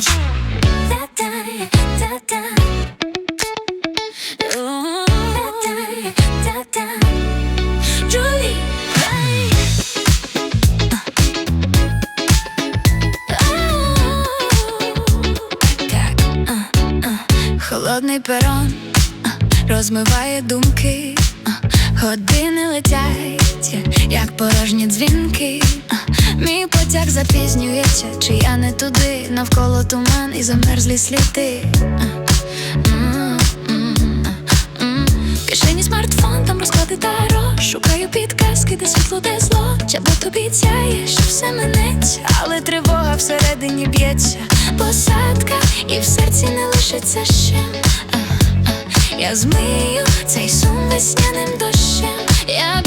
А, холодний перон розмиває думки, години летять, як порожні дзвінки. Мій потяг запізнюється, чи я не туди, навколо туман і замерзлі сліди. Кишені смартфон, там розклади таро. Шукаю підказки, де світло, де зло. Чабо обіцяє, що все минеться? Але тривога всередині б'ється. Посадка, і в серці не лишиться ще. Я змию цей сум весняним дощем. Я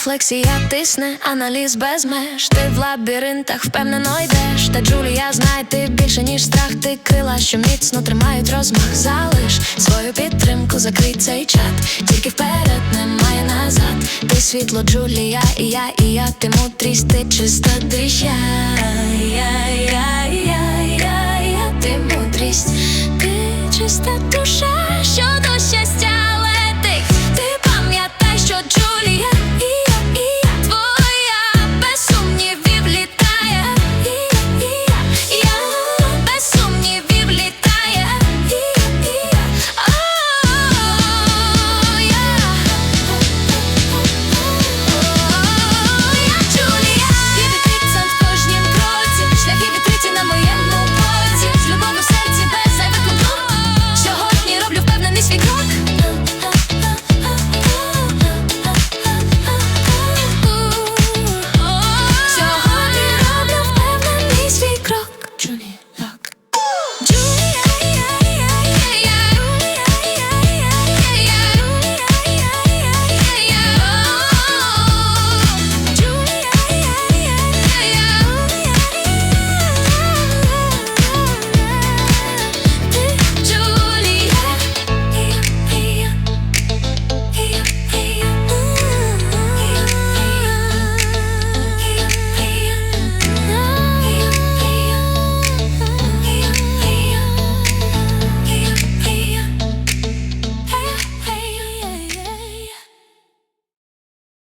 Рефлексія тисне, аналіз без меж. Ти в лабіринтах впевнено йдеш. Та Джулія, знай, ти більше, ніж страх, ти крила, що міцно тримають розмах. Залиш свою підтримку, закрий цей чат. Тільки вперед немає назад. Ти світло, Джулія, і я, і я, ти мудрість, ти чиста диша. Я, я, я, я, я, ти мудрість, ти чиста душа,